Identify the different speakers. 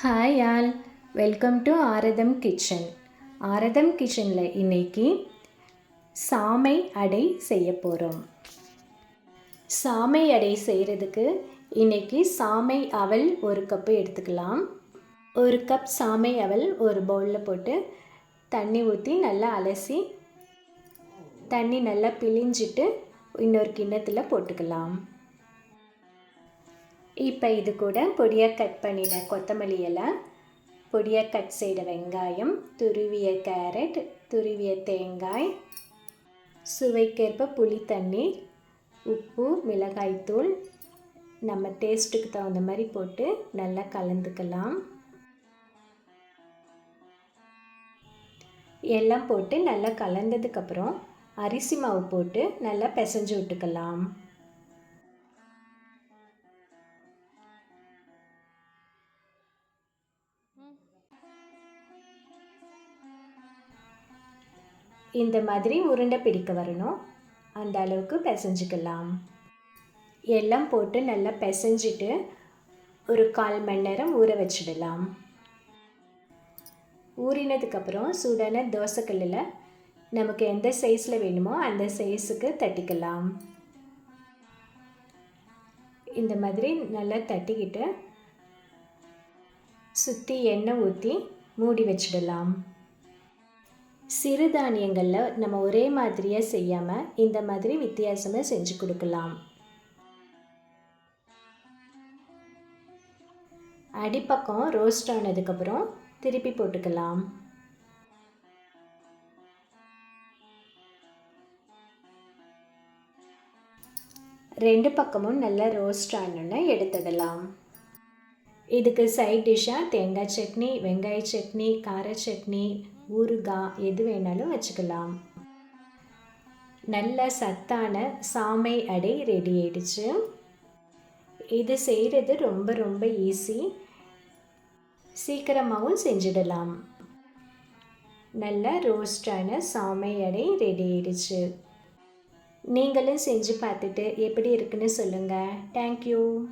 Speaker 1: Hi all welcome to Aradham kitchen Aradham கிச்சனில் இன்னைக்கு சாமை அடை செய்ய போகிறோம் சாமை அடை செய்கிறதுக்கு இன்னைக்கு சாமை அவல் ஒரு கப்பு எடுத்துக்கலாம். ஒரு கப் சாமை அவல் ஒரு பவுலில் போட்டு தண்ணி ஊற்றி நல்லா அலசி தண்ணி நல்லா பிழிஞ்சிட்டு இன்னொரு கிண்ணத்தில் போட்டுக்கலாம். இப்போ இது கூட பொடியாக கட் பண்ணின கொத்தமல்லி இலை பொடியாக கட் செய்த வெங்காயம் துருவிய கேரட் துருவிய தேங்காய் சுவைக்கேற்ப புளி தண்ணீர் உப்பு மிளகாய்த்தூள் நம்ம டேஸ்ட்டுக்கு தகுந்த மாதிரி போட்டு நல்லா கலந்துக்கலாம். எல்லாம் போட்டு நல்லா கலந்ததுக்கப்புறம் அரிசி மாவு போட்டு நல்லா பிசைஞ்சு விட்டுக்கலாம். இந்த மாதிரி உருண்டை பிடிக்க வரணும். அந்த அளவுக்கு பிசைஞ்சிக்கலாம். எல்லாம் போட்டு நல்லா பிசைஞ்சிட்டு ஒரு கால் மணி நேரம் ஊற வச்சிடலாம். ஊறினதுக்கப்புறம் சூடான தோசைக்கல்லில் நமக்கு எந்த சைஸில் வேணுமோ அந்த சைஸுக்கு தட்டிக்கலாம். இந்த மாதிரி நல்லா தட்டிக்கிட்டு சுற்றி எண்ணெய் ஊற்றி மூடி வச்சிடலாம். சிறுதானியங்களில் நம்ம ஒரே மாதிரியாக செய்யாமல் இந்த மாதிரி வித்தியாசமாக செஞ்சு கொடுக்கலாம். அடிப்பக்கம் ரோஸ்ட் ஆனதுக்கப்புறம் திருப்பி போட்டுக்கலாம். ரெண்டு பக்கமும் நல்லா ரோஸ்ட் ஆனோன்னு எடுத்துடலாம். இதுக்கு சைட் டிஷ்ஷாக தேங்காய் சட்னி வெங்காய சட்னி கார சட்னி ஊறுகாய் எது வேணாலும் வச்சுக்கலாம். நல்ல சத்தான சாமை அடை ரெடி ஆயிடுச்சு. இது செய்கிறது ரொம்ப ரொம்ப ஈஸி சீக்கிரமாகவும் செஞ்சிடலாம். நல்ல ரோஸ்டான சாமை அடை ரெடி ஆயிடுச்சு. நீங்களும் செஞ்சு பார்த்துட்டு எப்படி இருக்குன்னு சொல்லுங்கள் தேங்க்யூ